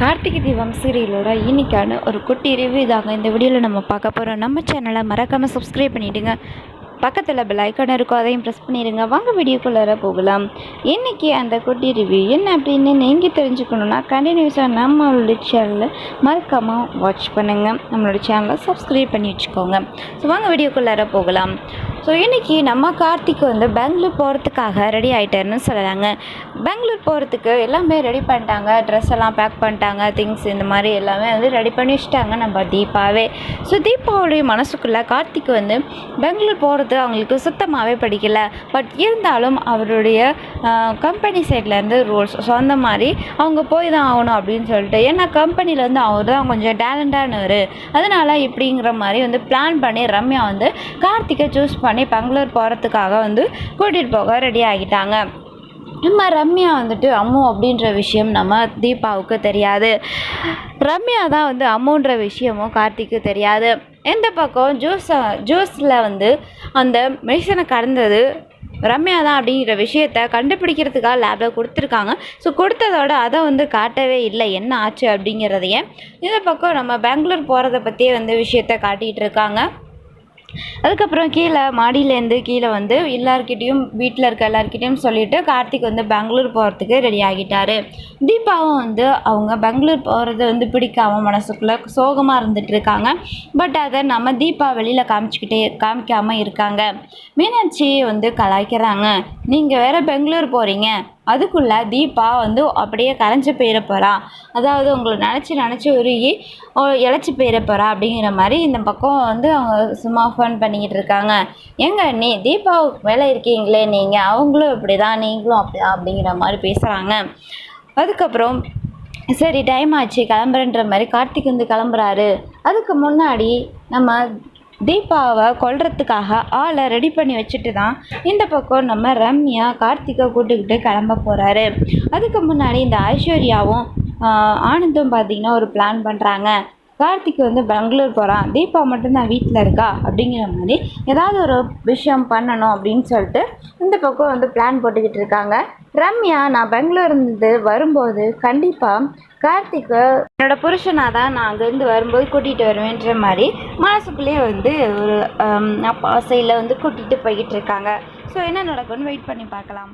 கார்த்திகை தீபம் சீரியலோட இன்னைக்கான ஒரு குட்டி ரிவ்யூ தாங்க. இந்த வீடியோவில் நம்ம பார்க்க போகிறோம் நம்ம சேனலை மறக்காமல் சப்ஸ்கிரைப் பண்ணிவிடுங்க பக்கத்தில் பெல் ஐக்கான இருக்கும். அதையும் ப்ரெஸ் பண்ணிடுங்க. வாங்க வீடியோக்குள்ளார போகலாம். இன்றைக்கி அந்த குட்டி ரிவ்யூ என்ன அப்படின்னு நீங்கள் தெரிஞ்சுக்கணுன்னா கண்டினியூஸாக நம்மளோட சேனலில் மறக்காமல் வாட்ச் பண்ணுங்கள் நம்மளோட சேனலை சப்ஸ்கிரைப் பண்ணி வச்சுக்கோங்க. ஸோ வாங்க வீடியோக்குள்ளார போகலாம். ஸோ இன்றைக்கி நம்ம கார்த்திக் வந்து பெங்களூர் போகிறதுக்காக ரெடி ஆகிட்டாருன்னு சொல்லலாங்க. பெங்களூர் போகிறதுக்கு எல்லாமே ரெடி பண்ணிட்டாங்க. ட்ரெஸ் எல்லாம் பேக் பண்ணிட்டாங்க. திங்ஸ் இந்த மாதிரி எல்லாமே வந்து ரெடி பண்ணி வச்சுட்டாங்க நம்ம தீபாவே. ஸோ தீபாவுடைய மனசுக்குள்ளே கார்த்திக் வந்து பெங்களூர் போகிறது அவங்களுக்கு சுத்தமாகவே பிடிக்கல. பட் இருந்தாலும் அவருடைய கம்பெனி சைட்லேருந்து ரூல்ஸ் ஸோ அந்த மாதிரி அவங்க போய் தான் ஆகணும் அப்படின்னு சொல்லிட்டு ஏன்னா கம்பெனியில் வந்து அவர் தான் கொஞ்சம் டேலண்டானவர் அதனால் இப்படிங்கிற மாதிரி வந்து பிளான் பண்ணி ரம்யா வந்து கார்த்திகை சூஸ் பண்ணி பெங்களூர் போகிறதுக்காக வந்து கூட்டிகிட்டு போக ரெடி ஆகிட்டாங்க. நம்ம ரம்யா வந்துட்டு அம்மு அப்படின்ற விஷயம் நம்ம தீபாவுக்கு தெரியாது. ரம்யா தான் வந்து அம்முன்ற விஷயமும் கார்த்திக்கு தெரியாது. எந்த பக்கம் ஜூஸ் ஜூஸில் வந்து அந்த மெடிசனை கடந்தது ரம்யா தான் அப்படிங்கிற விஷயத்த கண்டுபிடிக்கிறதுக்காக லேபில் கொடுத்துருக்காங்க. ஸோ கொடுத்ததோட அதை வந்து காட்டவே இல்லை. என்ன ஆச்சு அப்படிங்கிறதையே. இந்த பக்கம் நம்ம பெங்களூர் போகிறத பற்றியே வந்து விஷயத்த காட்டிகிட்டு இருக்காங்க. அதுக்கப்புறம் கீழே மாடியிலேருந்து கீழே வந்து எல்லாருக்கிட்டேயும் வீட்டில் இருக்க எல்லாருக்கிட்டேயும் சொல்லிவிட்டு கார்த்திக் வந்து பெங்களூர் போகிறதுக்கு ரெடி ஆகிட்டார். தீபாவும் வந்து அவங்க பெங்களூர் போகிறது வந்து பிடிக்காம மனசுக்குள்ளே சோகமாக இருந்துட்டு இருக்காங்க. பட் அதை நம்ம தீபா வெளியில் காமிச்சிக்கிட்டே காமிக்காமல் இருக்காங்க. மீனாட்சி வந்து கலாய்க்கிறாங்க. நீங்கள் வேறு பெங்களூர் போகிறீங்க அதுக்குள்ளே தீபா வந்து அப்படியே கரைஞ்சி போயிட போகிறா அதாவது உங்களை நினச்சி நினச்சி உருகி இழைச்சி போயிட போகிறா அப்படிங்கிற மாதிரி இந்த பக்கம் வந்து அவங்க சும்மா ஃபோன் பண்ணிக்கிட்டு இருக்காங்க. எங்க நீ தீபாவுக்கு மேலே இருக்கீங்களே நீங்கள் அவங்களும் இப்படி தான் நீங்களும் அப்படி அப்படிங்கிற மாதிரி பேசுகிறாங்க அதுக்கப்புறம் சரி டைம் ஆச்சு. கிளம்புறன்ற மாதிரி கார்த்திக் வந்து கிளம்புறாரு. அதுக்கு முன்னாடி நம்ம தீபாவை கொல்றதுக்காக ஆளை ரெடி பண்ணி வச்சுட்டு தான் இந்த பக்கம் நம்ம ரம்யா கார்த்திகை கூட்டுக்கிட்டு கிளம்ப போகிறாரு அதுக்கு முன்னாடி இந்த ஐஸ்வர்யாவும் ஆனந்தும் பார்த்திங்கன்னா ஒரு பிளான் பண்ணுறாங்க கார்த்திக் வந்து பெங்களூர் போகிறான் தீபா மட்டும்தான் வீட்டில் இருக்கா? அப்படிங்கிற மாதிரி ஏதாவது ஒரு விஷயம் பண்ணணும் அப்படின்னு சொல்லிட்டு இந்த பக்கம் வந்து பிளான் போட்டுக்கிட்டு இருக்காங்க. ரம்யா நான் பெங்களூர் இருந்து வரும்போது கண்டிப்பாக கார்த்திக்கு என்னோட புருஷனாக தான் நான் அங்கேருந்து வரும்போது கூட்டிகிட்டு வருவேன்ற மாதிரி மனசுக்குள்ளேயே வந்து ஒரு அப்பா ஆசையில் வந்து கூட்டிகிட்டு போய்கிட்டு இருக்காங்க. ஸோ என்ன நடக்கும்னு வெயிட் பண்ணி பார்க்கலாம்.